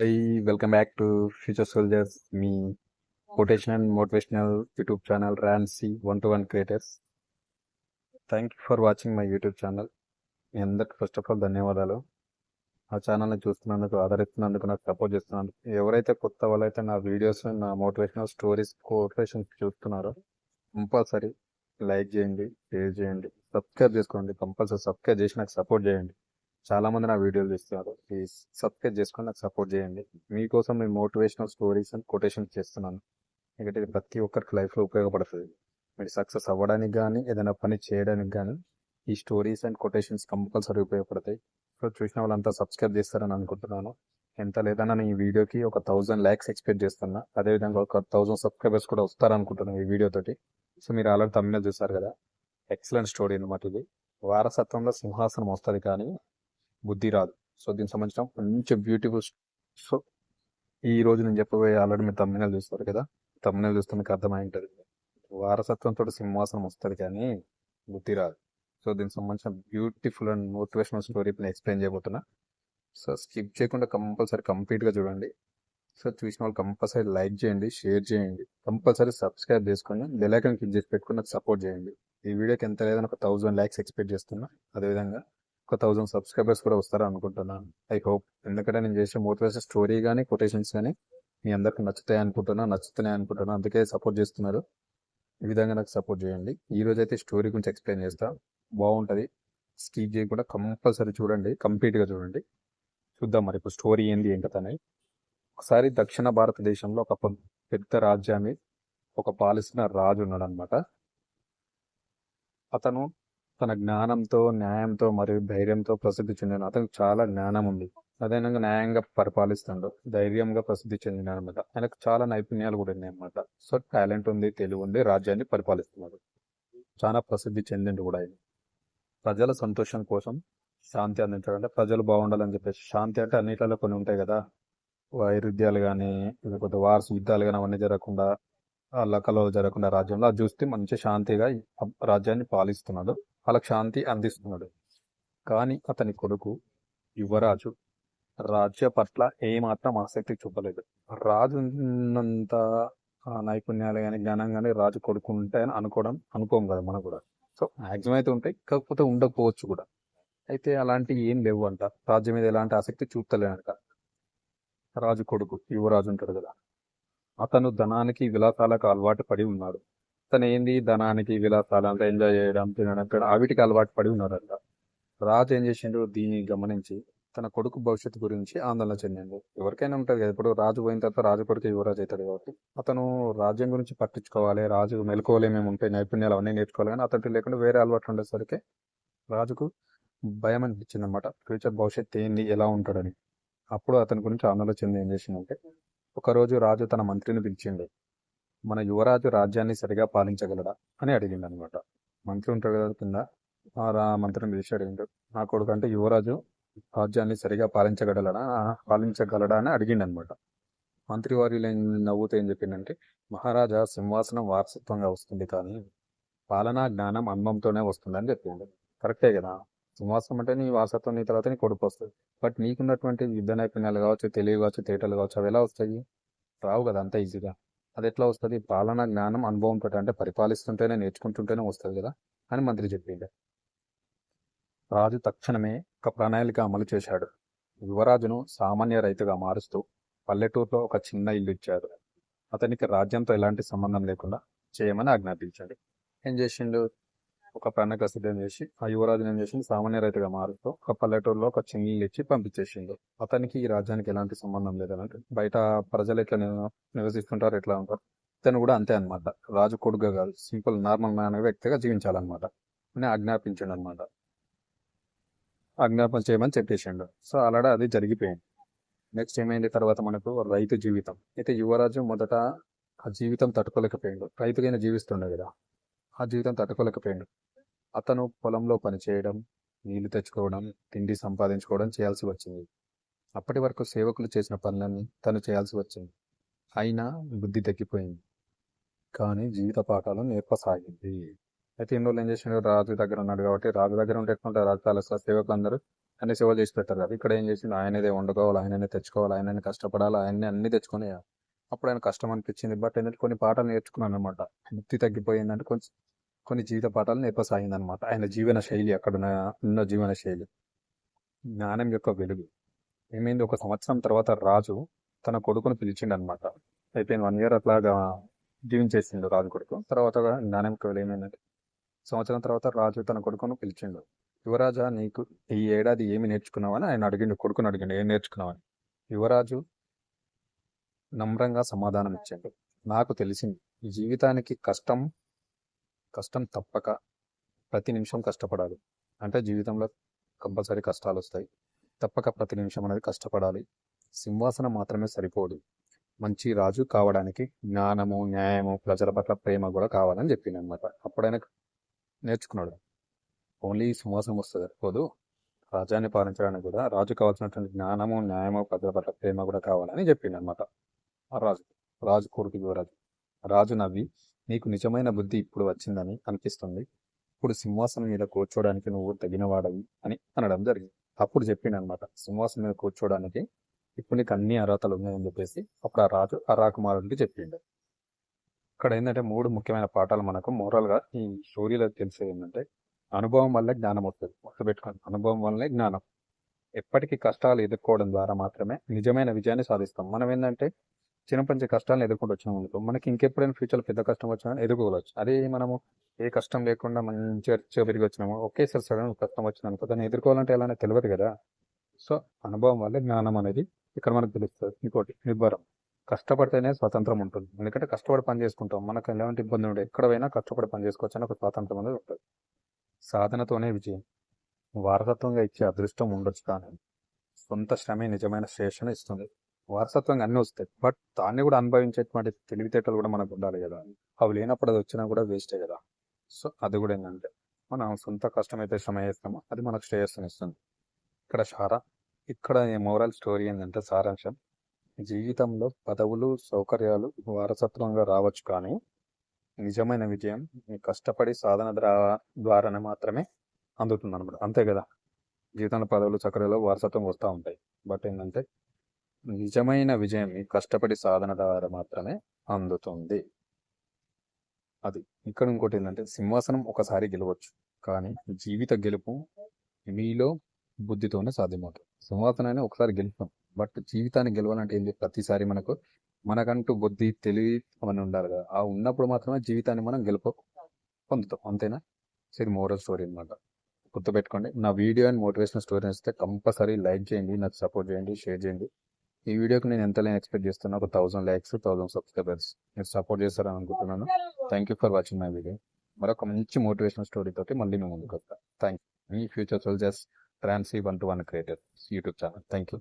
Hi welcome back to Future soldiers me quotation and motivational YouTube channel, Rancy one to One thank you for watching my YouTube channel మీ అందరికి first of all ధన్యవాదాలు. ఆ ఛానల్ని చూస్తున్నందుకు ఆదరిస్తున్నందుకు నాకు support చేస్తున్నందుకు. ఎవరైతే కొత్త వాళ్ళైతే నా వీడియోస్ నా మోటివేషనల్ స్టోరీస్ కోటేషన్స్ చూస్తున్నారో కంపల్సరీ లైక్ చేయండి షేర్ చేయండి సబ్స్క్రైబ్ చేసుకోండి కంపల్సరీ సబ్స్క్రైబ్ చేసి నాకు సపోర్ట్ చేయండి. చాలామంది నా వీడియోలు చూస్తున్నారు ప్లీజ్ సబ్స్క్రైబ్ చేసుకొని నాకు సపోర్ట్ చేయండి. మీకోసం నేను మోటివేషనల్ స్టోరీస్ అండ్ కొటేషన్స్ చేస్తున్నాను. ఎందుకంటే ఇది ప్రతి ఒక్కరికి లైఫ్లో ఉపయోగపడుతుంది. మీరు సక్సెస్ అవ్వడానికి కానీ ఏదైనా పని చేయడానికి కానీ ఈ స్టోరీస్ అండ్ కొటేషన్స్ కంపల్సరీ ఉపయోగపడతాయి. సో చూసిన వాళ్ళంతా సబ్స్క్రైబ్ చేస్తారని అనుకుంటున్నాను. ఎంత లేదన్నా నేను ఈ వీడియోకి ఒక థౌజండ్ ల్యాక్స్ ఎక్స్పెక్ట్ చేస్తున్నా. అదేవిధంగా ఒక థౌజండ్ సబ్స్క్రైబర్స్ కూడా వస్తారనుకుంటున్నాను ఈ వీడియో తోటి. సో మీరు ఆల్రెడీ తమిళ చూస్తారు కదా? ఎక్సలెంట్ స్టోరీ అనమాట ఇది. వారసత్వంలో సింహాసనం వస్తుంది కానీ బుద్ధి రాదు. సో దీనికి సంబంధించిన మంచి బ్యూటిఫుల్ సో ఈ రోజు నేను చెప్పబోయే ఆల్రెడీ మీరు తమిళ చూస్తారు కదా? తమిళ చూస్తే మీకు అర్థమై ఉంటుంది. వారసత్వంతో సింహాసనం వస్తుంది కానీ బుద్ధి రాదు. సో దీనికి సంబంధించిన బ్యూటిఫుల్ అండ్ మోటివేషనల్ స్టోరీ నేను ఎక్స్ప్లెయిన్ చేయబోతున్నా. సో స్కిప్ చేయకుండా కంపల్సరీ కంప్లీట్గా చూడండి. సో చూసిన వాళ్ళు కంపల్సరీ లైక్ చేయండి షేర్ చేయండి. కంపల్సరీ సబ్స్క్రైబ్ చేసుకొని బెలైకన్ క్లిక్ చేసి పెట్టుకుని నాకు సపోర్ట్ చేయండి. ఈ వీడియోకి ఎంత లేదని ఒక థౌజండ్ ల్యాక్స్ ఎక్స్పెక్ట్ చేస్తున్నా. అదేవిధంగా ఒక థౌజండ్ సబ్స్క్రైబర్స్ కూడా వస్తారని అనుకుంటున్నాను ఐ హోప్ ఎందుకంటే నేను చేసే మోటివేషన్ స్టోరీ కానీ కొటేషన్స్ కానీ మీ అందరికి నచ్చుతాయి అనుకుంటున్నా నచ్చుతున్నాయి అనుకుంటున్నా అందుకే సపోర్ట్ చేస్తున్నారు. ఈ విధంగా నాకు సపోర్ట్ చేయండి. ఈ రోజు అయితే స్టోరీ గురించి ఎక్స్ప్లెయిన్ చేస్తా. బాగుంటుంది. స్కీప్ చేయకుండా కంపల్సరీ చూడండి. కంప్లీట్గా చూడండి. చూద్దాం మరి ఇప్పుడు స్టోరీ ఏంది ఏం కథ అనేది. ఒకసారి దక్షిణ భారతదేశంలో ఒక పెద్ద- పెద్ద రాజ్యాన్ని ఒక పాలిస్తున్న రాజు ఉన్నాడు అనమాట అతను తన జ్ఞానంతో న్యాయంతో మరియు ధైర్యంతో ప్రసిద్ధి చెందిన అతనికి చాలా జ్ఞానం ఉంది. అదేవిధంగా న్యాయంగా పరిపాలిస్తుండు. ధైర్యంగా ప్రసిద్ధి చెందిన అనమాట. ఆయనకు చాలా నైపుణ్యాలు కూడా ఉన్నాయి అనమాట. సో టాలెంట్ ఉంది తెలివి ఉంది రాజ్యాన్ని పరిపాలిస్తున్నాడు. చాలా ప్రసిద్ధి చెందిండు కూడా ఆయన. ప్రజల సంతోషం కోసం శాంతి అందించడం అంటే ప్రజలు బాగుండాలని చెప్పేసి శాంతి అంటే అన్నిట్లలో కొన్ని ఉంటాయి కదా. వైరుధ్యాలు కానీ లేకపోతే వారసు యుద్ధాలు కానీ అవన్నీ జరగకుండా లకలో జరగకుండా రాజ్యంలో అది చూస్తే మంచి శాంతిగా రాజ్యాన్ని పాలిస్తున్నాడు. వాళ్ళకి శాంతి అందిస్తున్నాడు. కానీ అతని కొడుకు యువరాజు రాజ్య పట్ల ఏమాత్రం ఆసక్తి చూపలేదు. రాజు ఉన్నంత నైపుణ్యాలు కానీ జ్ఞానం కానీ రాజు కొడుకు ఉంటాయని అనుకోవడం అనుకోం కదా మనం కూడా. సో మ్యాక్సిమం అయితే ఉంటాయి కాకపోతే ఉండకపోవచ్చు కూడా. అయితే అలాంటివి ఏం లేవు అంట. రాజ్యం మీద ఎలాంటి ఆసక్తి చూపుతలేనంట రాజు కొడుకు యువరాజు ఉంటాడు కదా. అతను ధనానికి విలాసాలకు అలవాటు పడి ఉన్నాడు. తను ఏంది ధనానికి విలాసాలు అంతా ఎంజాయ్ చేయడం తినడం ఇక్కడ అవిటికి అలవాటు పడి ఉన్నారంట. రాజు ఏం చేసిండు దీన్ని గమనించి తన కొడుకు భవిష్యత్తు గురించి ఆందోళన చెందిండు. ఎవరికైనా ఉంటుంది కదా ఇప్పుడు రాజు పోయిన తర్వాత రాజు కొడుకు యువరాజు అవుతాడు కాబట్టి అతను రాజ్యం గురించి పట్టించుకోవాలి రాజు మెలకువలు ఏమేమి ఉంటాయి నైపుణ్యాలు అవన్నీ నేర్చుకోవాలి కానీ అతనికి లేకుండా వేరే అలవాట్లు ఉండేసరికి రాజుకు భయం అనిపించింది అనమాట ఫ్యూచర్ భవిష్యత్తు ఏంది ఎలా ఉంటాడని. అప్పుడు అతని గురించి ఆందోళన చెంది ఏం చేసిందంటే ఒకరోజు రాజు తన మంత్రిని పిలిచిండు. మన యువరాజు రాజ్యాన్ని సరిగా పాలించగలడా అని అడిగిండు అనమాట మంత్రి ఉంటాడు కదా కింద. ఆ రా మంత్రిని పిలిచి అడిగిండు. నా కొడుకు అంటే యువరాజు రాజ్యాన్ని సరిగా పాలించగలడా? పాలించగలడా అని అడిగిండు అనమాట మంత్రి వారి నవ్వుతూ ఏం చెప్పిందంటే మహారాజా సింహాసనం వారసత్వంగా వస్తుంది కానీ పాలనా జ్ఞానం అనుభవంతోనే వస్తుంది అని చెప్పిండు. కరెక్టే కదా. సింహాసనం అంటే నీ వారసత్వం నీ తర్వాత నీ కొడుకు వస్తుంది. బట్ నీకున్నటువంటి యుద్ధ నైపుణ్యాలు కావచ్చు తెలివి కావచ్చు తేటలు కావచ్చు అవి ఎలా వస్తాయి? రావు కదా అంత ఈజీగా. అది ఎట్లా వస్తుంది? పాలన జ్ఞానం అనుభవంతో అంటే పరిపాలిస్తుంటేనే నేర్చుకుంటుంటేనే వస్తుంది కదా? అని మంత్రి చెప్పిండే. రాజు తక్షణమే ఒక ప్రణాళిక అమలు చేశాడు. యువరాజును సామాన్య రైతుగా మారుస్తూ పల్లెటూరులో ఒక చిన్న ఇల్లు ఇచ్చారు. అతనికి రాజ్యంతో ఎలాంటి సంబంధం లేకుండా చేయమని ఆజ్ఞాపించాడు. ఏం చేసిండు? ఒక ప్రణక సిద్ధం చేసి ఆ యువరాజుని ఏం సామాన్య రైతుగా మారుతూ ఒక పల్లెటూరులో ఒక చిన్న ఇచ్చి పంపించేసిండు. అతనికి ఈ రాజ్యానికి ఎలాంటి సంబంధం లేదన్నట్టు. బయట ప్రజలు ఎట్లా నివ- నివసిస్తుంటారు ఎట్లా ఉంటారు? అతను కూడా అంతే అనమాట రాజు కొడుగా కాదు సింపుల్ నార్మల్ మ్యాన్ వ్యక్తిగా జీవించాలన్నమాట. అని ఆజ్ఞాపించాడు అనమాట ఆజ్ఞాపన చేయమని చెప్పేసిండు. సో అలాగే అది జరిగిపోయింది. నెక్స్ట్ ఏమైంది? తర్వాత మనకు రైతు జీవితం. అయితే యువరాజు మొదట ఆ జీవితం తట్టుకోలేకపోయిండు. రైతుకైనా జీవిస్తుండే కదా. ఆ జీవితం తట్టుకోలేకపోయిండు. అతను పొలంలో పనిచేయడం నీళ్ళు తెచ్చుకోవడం తిండి సంపాదించుకోవడం చేయాల్సి వచ్చింది. అప్పటి వరకు సేవకులు చేసిన పనులన్నీ తను చేయాల్సి వచ్చింది. అయినా బుద్ధి తగ్గిపోయింది. కానీ జీవిత పాఠాలు నేర్పసాగింది. అయితే ఎన్ని రోజులు ఏం చేసిండు? రాజు దగ్గర ఉన్నాడు కాబట్టి రాజు దగ్గర ఉంటే రాజు ప్యాలెస్లో సేవకులు అందరూ అన్ని సేవలు చేసి పెట్టారు కదా. ఇక్కడ ఏం చేసిండు? ఆయనదే వండుకోవాలి ఆయననే తెచ్చుకోవాలి ఆయననే కష్టపడాలి ఆయన్ని అన్ని తెచ్చుకొని అప్పుడు ఆయన కష్టం అనిపించింది. బట్ ఏంటంటే కొన్ని పాఠాలు నేర్చుకున్నాను అనమాట బుద్ధి తగ్గిపోయిందంటే కొంచెం కొన్ని జీవిత పాఠాలు నేర్పసాగింది అనమాట ఆయన జీవన శైలి అక్కడ ఉన్న జీవన శైలి. జ్ఞానం యొక్క వెలుగు. ఏమైంది? ఒక సంవత్సరం తర్వాత రాజు తన కొడుకును పిలిచిండు అనమాట అయిపోయింది. వన్ ఇయర్ అట్లాగా జీవించేసిండు రాజు కొడుకు. తర్వాత జ్ఞానం యొక్క వెలుగు ఏమైందంటే సంవత్సరం తర్వాత రాజు తన కొడుకును పిలిచిండు. యువరాజా నీకు ఈ ఏడాది ఏమి నేర్చుకున్నావని ఆయన అడిగిండు. కొడుకుని అడిగిండు ఏం నేర్చుకున్నావని యువరాజు నమ్రంగా సమాధానం ఇచ్చాడు నాకు తెలిసింది ఈ జీవితానికి కష్టం కష్టం తప్పక. ప్రతి నిమిషం కష్టపడాలి. అంటే జీవితంలో కంపల్సరీ కష్టాలు వస్తాయి. తప్పక ప్రతి నిమిషం అనేది కష్టపడాలి. సింహాసనం మాత్రమే సరిపోదు. మంచి రాజు కావడానికి జ్ఞానము న్యాయము ప్రజల పట్ల ప్రేమ కూడా కావాలని చెప్పింది అనమాట అప్పుడైనా నేర్చుకున్నాడు. ఓన్లీ సింహాసనం వస్తుంది సరిపోదు. రాజ్యాన్ని పాలించడానికి కూడా రాజు కావాల్సినటువంటి జ్ఞానము న్యాయము ప్రజల పట్ల ప్రేమ కూడా కావాలని చెప్పింది అనమాట ఆ రాజు రాజు కొడుకు యువరాజు రాజు నవ్వి నీకు నిజమైన బుద్ధి ఇప్పుడు వచ్చిందని అనిపిస్తుంది. ఇప్పుడు సింహాసనం మీద కూర్చోవడానికి నువ్వు తగినవాడవి అని అనడం జరిగింది. అప్పుడు చెప్పిండు అనమాట సింహాసనం మీద కూర్చోడానికి ఇప్పుడు నీకు అన్ని అర్హతలు ఉన్నాయని చెప్పేసి అప్పుడు ఆ రాజు ఆ రాకుమారుడికి చెప్పిండు. ఇక్కడ ఏంటంటే మూడు ముఖ్యమైన పాఠాలు మనకు. మోరల్గా ఈ స్టోరీలో తెలిసేది ఏంటంటే అనుభవం వల్లే జ్ఞానం వస్తుంది. గుర్తుపెట్టుకోండి అనుభవం వల్లే జ్ఞానం. ఎప్పటికీ కష్టాలు ఎదుర్కోవడం ద్వారా మాత్రమే నిజమైన విజయాన్ని సాధిస్తాం. మనం ఏంటంటే చిన్నప్పటి నుంచి కష్టాలను ఎదుర్కొంటూ వచ్చినాం అనుకో మనకి ఇంకెప్పుడైనా ఫ్యూచర్లో పెద్ద కష్టం వచ్చినా ఎదుర్కోవచ్చు అదే మనము ఏ కష్టం లేకుండా మంచిగా పెరిగి వచ్చినామో ఒకేసారి సడన్ కష్టం వచ్చింది అనుకో దాన్ని ఎదుర్కోవాలంటే ఎలానే తెలియదు కదా. సో అనుభవం వల్లే జ్ఞానం అనేది ఇక్కడ మనకు తెలుస్తుంది. ఇంకోటి నిబ్బరం కష్టపడితేనే స్వాతంత్రం ఉంటుంది. ఎందుకంటే కష్టపడి పని చేసుకుంటాం. మనకు ఎలాంటి ఇబ్బంది ఉండే ఎక్కడ పోయినా కష్టపడి పని చేసుకోవచ్చు అని ఒక స్వాతంత్రం అనేది ఉంటుంది. సాధనతోనే విజయం. వారసత్వంగా ఇచ్చే అదృష్టం ఉండొచ్చు కానీ సొంత శ్రమే నిజమైన శ్రేషను ఇస్తుంది. వారసత్వంగా అన్నీ వస్తాయి. బట్ దాన్ని కూడా అనుభవించేటువంటి తెలివితేటలు కూడా మనకు ఉండాలి కదా. అవి లేనప్పుడు అది వచ్చినా కూడా వేస్టే కదా. సో అది కూడా ఏంటంటే మనం సొంత కష్టమైతే శ్రమ చేస్తామో అది మనకు శ్రేయస్సుని ఇస్తుంది. ఇక్కడ సారా ఇక్కడ మోరల్ స్టోరీ ఏంటంటే సారాంశం. జీవితంలో పదవులు సౌకర్యాలు వారసత్వంగా రావచ్చు కానీ నిజమైన విజయం మీ కష్టపడి సాధన ద్వారానే మాత్రమే అందుతుంది అనమాట అంతే కదా. జీవితంలో పదవులు సౌకర్యాలు వారసత్వం వస్తూ ఉంటాయి. బట్ ఏంటంటే నిజమైన విజయం మీ కష్టపడి సాధన ద్వారా మాత్రమే అందుతుంది. అది ఇక్కడ ఇంకోటి ఏంటంటే సింహాసనం ఒకసారి గెలవచ్చు కానీ జీవిత గెలుపు మీలో బుద్ధితోనే సాధ్యమవుతుంది. సింహాసనాన్ని ఒకసారి గెలుస్తాం బట్ జీవితాన్ని గెలవాలంటే ఏంటి ప్రతిసారి మనకు మనకంటూ బుద్ధి తెలివి అవన్నీ ఉండాలి కదా. ఆ ఉన్నప్పుడు మాత్రమే జీవితాన్ని మనం గెలుపు పొందుతాం. అంతేనా? సో ఇది మోరల్ స్టోరీ అనమాట గుర్తుపెట్టుకోండి నా వీడియో అండ్ మోటివేషనల్ స్టోరీ వస్తే కంపల్సరీ లైక్ చేయండి నాకు సపోర్ట్ చేయండి షేర్ చేయండి. ఈ వీడియోకి నేను ఎంత ఎక్స్పెక్ట్ చేస్తున్నా? ఒక థౌసండ్ ల్యాక్స్ థౌసండ్ సబ్స్క్రైబర్స్ మీరు సపోర్ట్ చేస్తారని అనుకుంటున్నాను thank you for watching my video మరొక మంచి మోటివేషనల్ స్టోరీ తోటి మళ్ళీ మేము ముందుకు వస్తాను thank you me future soldiers Trancy one to one creator YouTube channel thank you